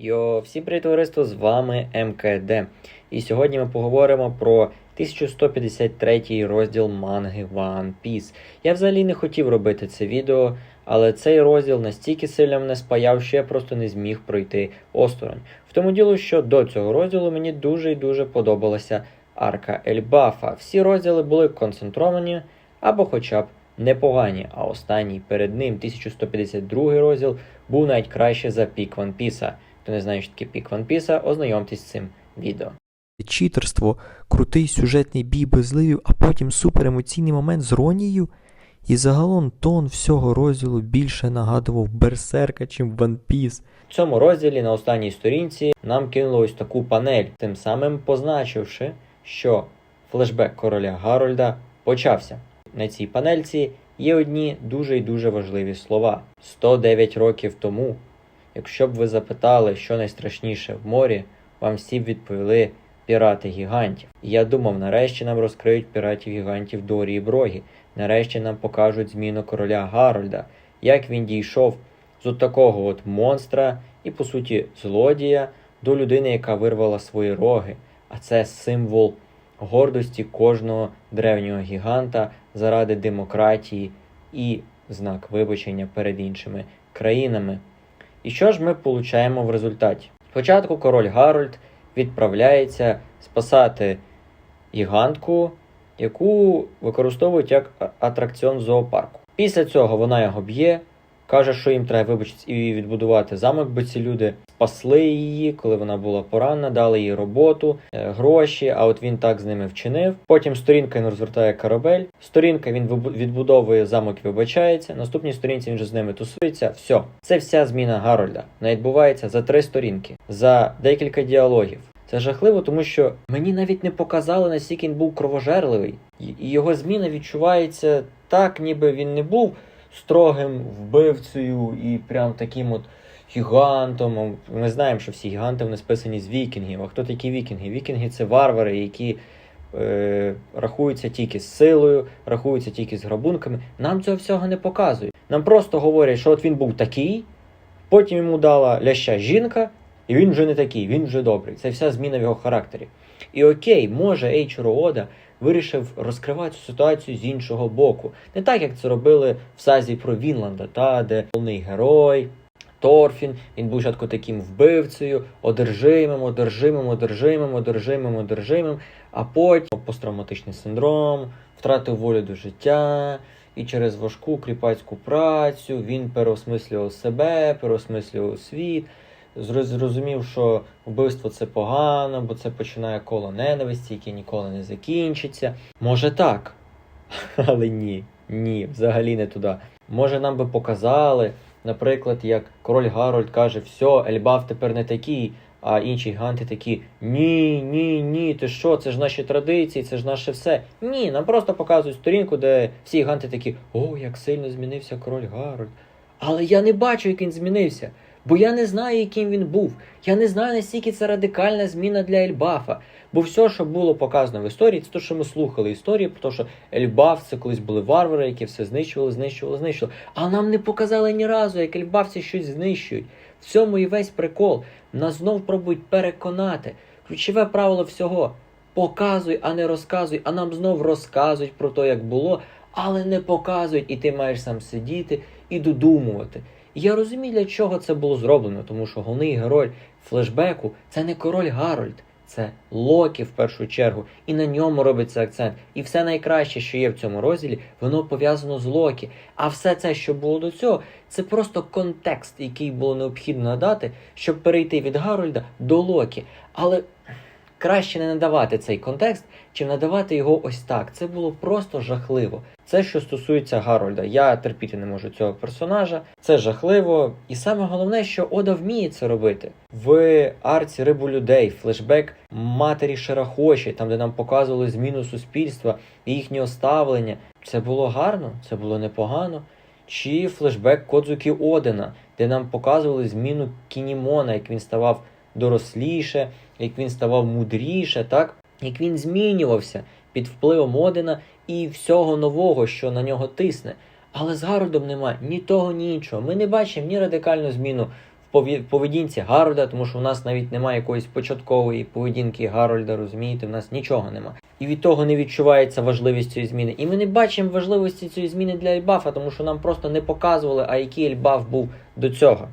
Йо, всім привіт, товариство, з вами МКД. І сьогодні ми поговоримо про 1153 розділ манги One Piece. Я взагалі не хотів робити це відео, але цей розділ настільки сильно мене спаяв, що я просто не зміг пройти осторонь. В тому діло, що до цього розділу мені дуже і дуже подобалася арка Ельбафа. Всі розділи були концентровані або хоча б непогані, а останній перед ним, 1152 розділ, був навіть краще за пік Piece. Хто не знає, що таке пік One Piece, ознайомтесь з цим відео. читерство, крутий сюжетний бій без зливів, а потім суперемоційний момент з Ронією. І загалом тон всього розділу більше нагадував Берсерка, чим One Piece. В цьому розділі на останній сторінці нам кинули ось таку панель, тим самим позначивши, що флешбек короля Гарольда почався. На цій панельці є одні дуже і дуже важливі слова. 109 років тому, якщо б ви запитали, що найстрашніше в морі, вам всі б відповіли пірати гігантів. І я думав, нарешті нам розкриють піратів гігантів Дорі і Брогі. Нарешті нам покажуть зміну короля Гарольда, як він дійшов з от такого от монстра і, по суті, злодія до людини, яка вирвала свої роги. А це символ гордості кожного древнього гіганта заради демократії і знак вибачення перед іншими країнами. І що ж ми получаємо в результаті? Спочатку король Гарольд відправляється спасати гігантку, яку використовують як атракціон зоопарку. Після цього вона його б'є, каже, що їм треба вибачитись і відбудувати замок, бо ці люди спасли її, коли вона була поранена, дали їй роботу, е, гроші. А от він так з ними вчинив. Потім сторінка він розвертає корабель. Сторінка він відбудовує замок і вибачається. Наступній сторінці він вже з ними тусується. Все, це вся зміна Гарольда. Вона відбувається за три сторінки, за декілька діалогів. Це жахливо, тому що мені навіть не показали, наскільки він був кровожерливий, і його зміна відчувається так, ніби він не був строгим вбивцею і прям таким от гігантом. Ми знаємо, що всі гіганти вони списані з вікінгів. А хто такі вікінги? Вікінги це варвари, які е, рахуються тільки з силою, рахуються тільки з грабунками. Нам цього всього не показують. Нам просто говорять, що от він був такий, потім йому дала ляща жінка, і він вже не такий, він вже добрий. Це вся зміна в його характері. І окей, може Ейчиро Ода вирішив розкривати цю ситуацію з іншого боку. Не так, як це робили в сазі про Вінланда, та, де головний герой. Торфін, він був спочатку таким вбивцею, одержимим, одержимим, одержимим, одержимим, одержимим, а потім посттравматичний синдром, втратив волю до життя, і через важку кріпацьку працю він переосмислював себе, переосмислював світ, зрозумів, що вбивство це погано, бо це починає коло ненависті, яке ніколи не закінчиться. Може так, але ні, ні, взагалі не туди. Може, нам би показали, наприклад, як король Гарольд каже, все, Ельбаф тепер не такий, а інші гіганти такі: Ні, ні, ні, ти що, це ж наші традиції, це ж наше все. Ні, нам просто показують сторінку, де всі гіганти такі, о, як сильно змінився король Гарольд. Але я не бачу, як він змінився. Бо я не знаю, яким він був. Я не знаю, наскільки це радикальна зміна для Ельбафа. Бо все, що було показано в історії, це те, що ми слухали історії, про те, що Ельбаф це колись були варвари, які все знищували, знищували, знищували. А нам не показали ні разу, як ельбавці щось знищують. В цьому і весь прикол. Нас знов пробують переконати. Ключове правило всього: показуй, а не розказуй, а нам знов розказують про те, як було, але не показують, і ти маєш сам сидіти і додумувати. Я розумію, для чого це було зроблено, тому що головний герой флешбеку це не король Гарольд, це Локі в першу чергу, і на ньому робиться акцент. І все найкраще, що є в цьому розділі, воно пов'язано з Локі. А все це, що було до цього, це просто контекст, який було необхідно надати, щоб перейти від Гарольда до Локі. Але краще не надавати цей контекст, чим надавати його ось так. Це було просто жахливо. Це що стосується Гарольда. Я терпіти не можу цього персонажа. Це жахливо. І саме головне, що Ода вміє це робити. В арці рибу людей, флешбек матері Шерахоші, там де нам показували зміну суспільства і їхнього ставлення. Це було гарно, це було непогано. Чи флешбек Кодзукі Одена, де нам показували зміну Кінімона, як він ставав доросліше, як він ставав мудріше, так? як він змінювався під впливом Одена і всього нового, що на нього тисне. Але з Гарольдом немає ні того, ні іншого. Ми не бачимо ні радикальну зміну в поведінці Гарольда, тому що у нас навіть немає якоїсь початкової поведінки Гарольда, розумієте, в нас нічого нема. І від того не відчувається важливість цієї зміни. І ми не бачимо важливості цієї зміни для Ельбафа, тому що нам просто не показували, а який Ельбаф був до цього.